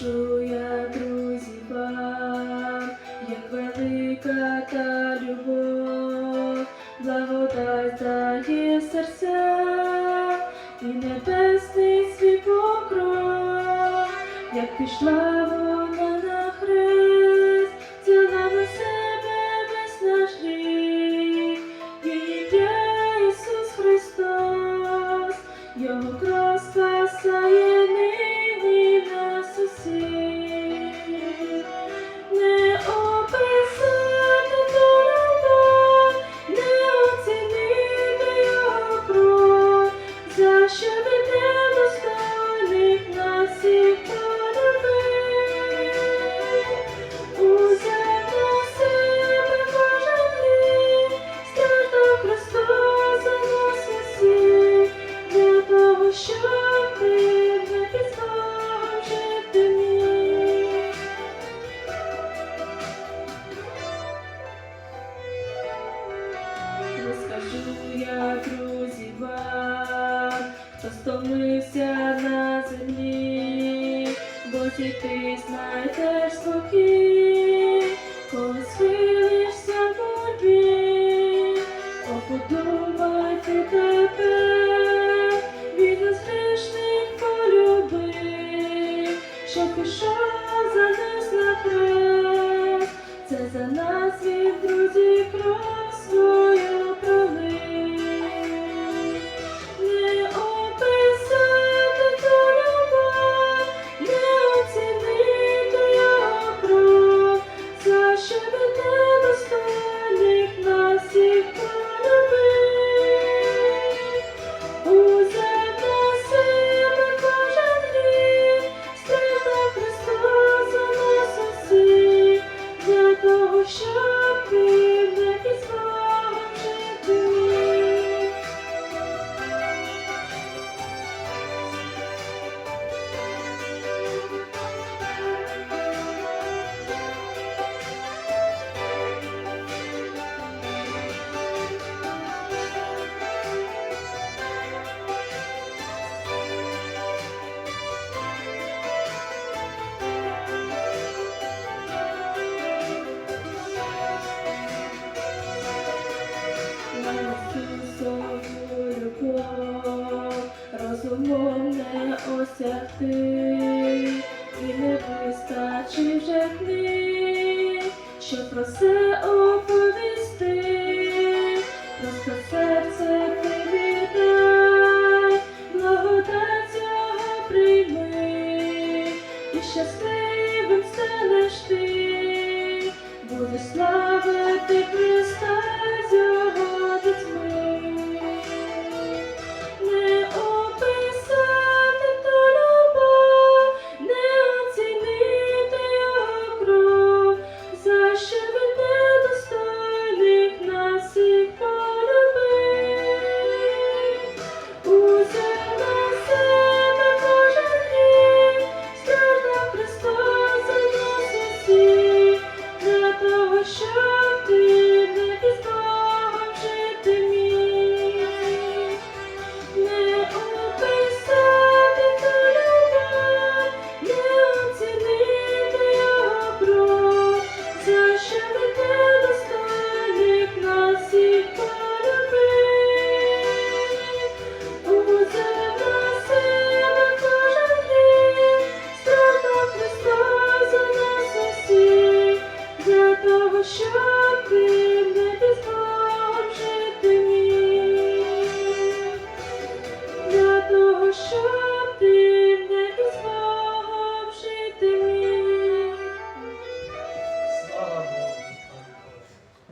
бачу я друзі вам, як велика та любов, благодать дає серця і небесний свій покров, як пішла. втомився на землі, бо ті ти знайдеш спокій, коли схилишся в борбі, о подумайте тебе, від нас грішних полюби, що пішов за нас на хрест. should be like his Христову любов, розумом не осягти, і не вистачить вже книг, щоб про все оповісти, просто серце привітай, благодать цього прийми, і щасливим станеш ти, будеш славити. should be me.